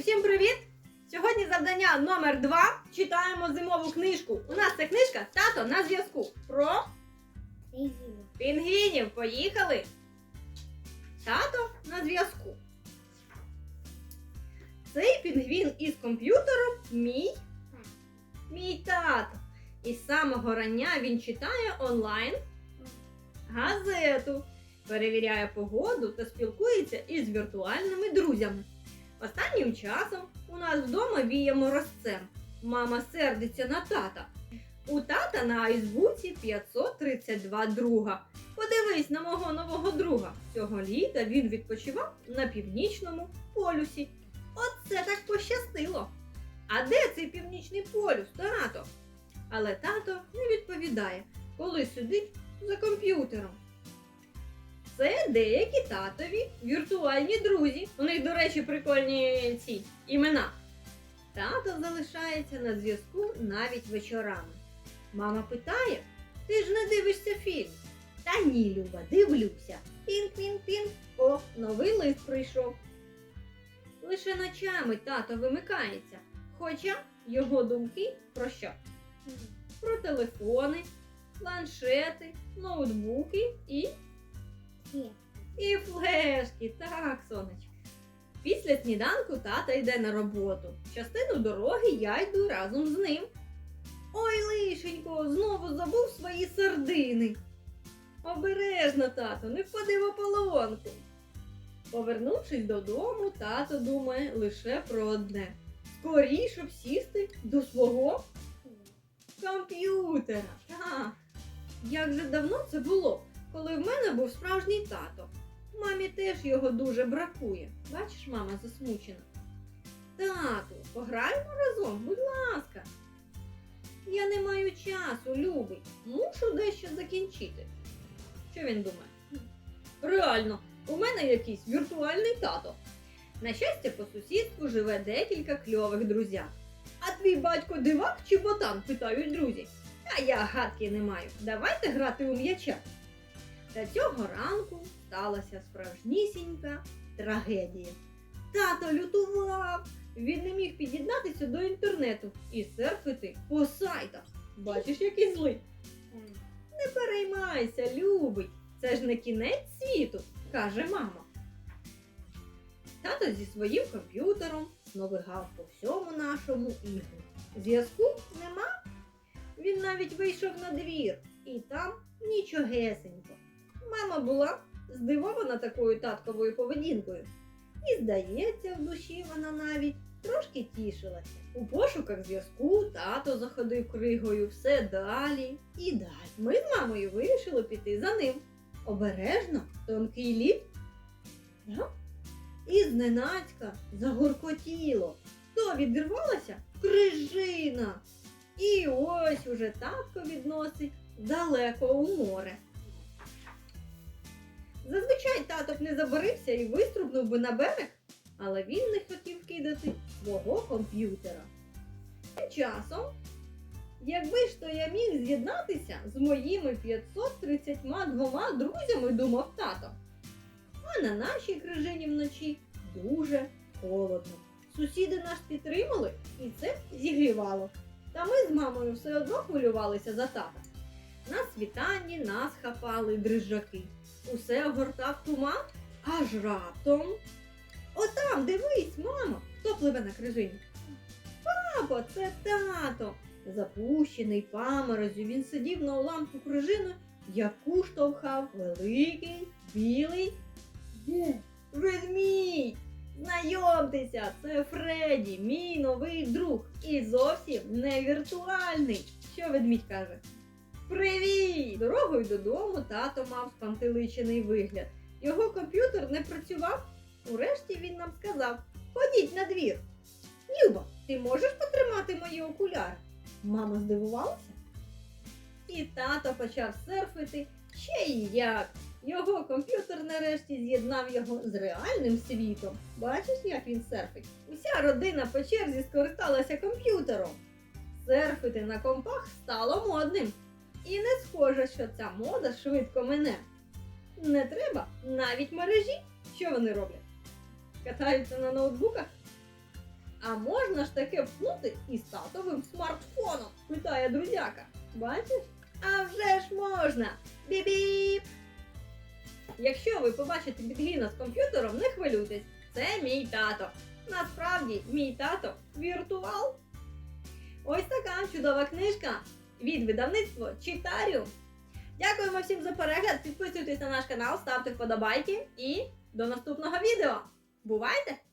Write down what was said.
всім привіт! Сьогодні завдання номер 2 Читаємо зимову книжку. У нас це книжка Тато на зв'язку. Про Резину. пінгвінів. Поїхали. Тато на зв'язку. Цей пінгвін із комп'ютером мій. Мій тато. І з самого рання він читає онлайн газету, перевіряє погоду та спілкується із віртуальними друзями. Останнім часом у нас вдома віє морозцем. Мама сердиться на тата. У тата на Айсбуці 532 друга. Подивись на мого нового друга. Цього літа він відпочивав на північному полюсі. Оце так пощастило. А де цей північний полюс, тато? Але тато не відповідає, коли сидить за комп'ютером. Це деякі татові віртуальні друзі. У них, до речі, прикольні ці імена. Тато залишається на зв'язку навіть вечорами. Мама питає: ти ж не дивишся фільм? Та ні, Люба, дивлюся. Пін-пін-пін. О, новий лист прийшов. Лише ночами тато вимикається, хоча його думки про що? Про телефони, планшети, ноутбуки і Нет. і флешки, так, сонечко. Після сніданку тата йде на роботу. Частину дороги я йду разом з ним. Ой, лишенько, знову забув свої сардини. Обережно, тато, не впади в ополонку. Повернувшись додому, тато думає лише про одне: скоріше б сісти до свого комп'ютера. Як же давно це було, коли в мене був справжній тато. Мамі теж його дуже бракує. Бачиш, мама засмучена. Тату, пограємо разом, будь ласка. Я не маю часу, любий. Мушу дещо закінчити. Що він думає? Реально, у мене якийсь віртуальний тато. На щастя, по сусідству живе декілька кльових друзяк. А твій батько дивак чи ботан? питають друзі. А я гадки не маю. Давайте грати у м'яча. Та цього ранку сталася справжнісінька трагедія. Тато лютував. Він не міг під'єднатися до інтернету і серфити по сайтах. Бачиш, який злий. Не переймайся, любий. Це ж не кінець світу, каже мама. Тато зі своїм комп'ютером сновигав по всьому нашому ігру. Зв'язку нема. Він навіть вийшов на двір, і там нічогесенько. Мама була здивована такою татковою поведінкою. І, здається, в душі вона навіть трошки тішилася. У пошуках зв'язку тато заходив кригою все далі і далі. Ми з мамою вирішили піти за ним. Обережно, тонкий лід. І зненацька загоркотіло. То відірвалася крижина. І ось уже татко відносить далеко у море. Зазвичай тато б не забарився і виструбнув би на берег, але він не хотів кидати свого комп'ютера. Тим часом, якби ж то я міг з'єднатися з моїми 532 друзями, думав тато. А на нашій крижині вночі дуже холодно. Сусіди нас підтримали і це зігрівало. Та ми з мамою все одно хвилювалися за тата. На світанні нас хапали дрижаки. Усе огортав туман, аж раптом. Отам, дивись, мамо, хто пливе на крижині. Папа, це тато. Запущений паморозю, він сидів на уламку крижини, яку штовхав великий білий ведмідь. Знайомтеся, це Фредді, мій новий друг. І зовсім не віртуальний. Що ведмідь каже? Привіт! Дорогою додому тато мав спантеличений вигляд. Його комп'ютер не працював. Урешті він нам сказав: Ходіть на двір. Люба, ти можеш потримати мої окуляри? Мама здивувалася. І тато почав серфити ще й як. Його комп'ютер нарешті з'єднав його з реальним світом. Бачиш, як він серфить? Уся родина по черзі скористалася комп'ютером. Серфити на компах стало модним. І не схоже, що ця мода швидко мине. Не треба навіть мережі. Що вони роблять? Катаються на ноутбуках? А можна ж таке впнути із татовим смартфоном? питає друзяка. Бачиш? А вже ж можна! Біп-біп! Якщо ви побачите пінгвіна з комп'ютером, не хвилюйтесь. Це мій тато. Насправді, мій тато віртуал. Ось така чудова книжка від видавництва Читаріум. Дякуємо всім за перегляд. Підписуйтесь на наш канал, ставте вподобайки і до наступного відео. Бувайте!